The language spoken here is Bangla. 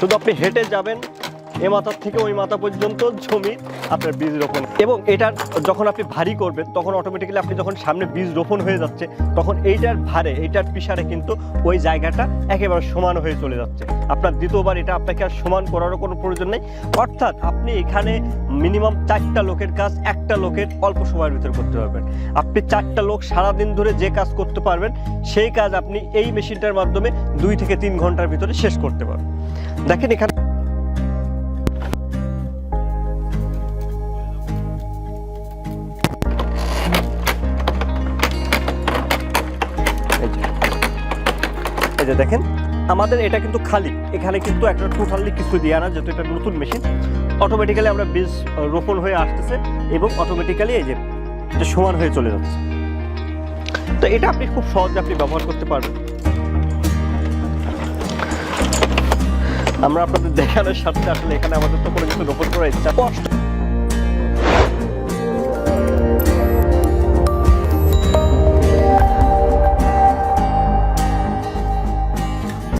শুধু আপনি হেঁটে যাবেন, এ মাথার থেকে ওই মাথা পর্যন্ত জমি আপনার বীজ রোপণ। এবং এটার যখন আপনি ভারী করবেন, তখন অটোমেটিক্যালি আপনি যখন সামনে বীজ রোপণ হয়ে যাচ্ছে, তখন এইটার ভারে, এইটার পিসারে কিন্তু ওই জায়গাটা একেবারে সমান হয়ে চলে যাচ্ছে। আপনার দ্বিতীয়বার এটা আপনাকে আর সমান করারও কোনো প্রয়োজন নেই। অর্থাৎ আপনি এখানে মিনিমাম চারটা লোকের কাজ, একটা লোকের অল্প সময়ের ভিতরে করতে পারবেন। আপনি চারটা লোক সারাদিন ধরে যে কাজ করতে পারবেন, সেই কাজ আপনি এই মেশিনটার মাধ্যমে দুই থেকে তিন ঘণ্টার ভিতরে শেষ করতে পারবেন। দেখেন এখানে দেখেন, আমাদের এটা কিন্তু খালি। এখানে কিন্তু একটা টোটালি কিছু দেওয়া না, যেহেতু এটা নতুন মেশিন অটোমেটিক্যালি আমরা বীজ রোপণ হয়ে আসতেছে এবং অটোমেটিক্যালি এই যে সমান হয়ে চলে যাচ্ছে। তো এটা আপনি খুব সহজে আপনি ব্যবহার করতে পারবেন। আমরা আপনাদের দেখানোর সাথে আসলে এখানে আমাদের তো কোনো কিছু রোপণ করার ইচ্ছা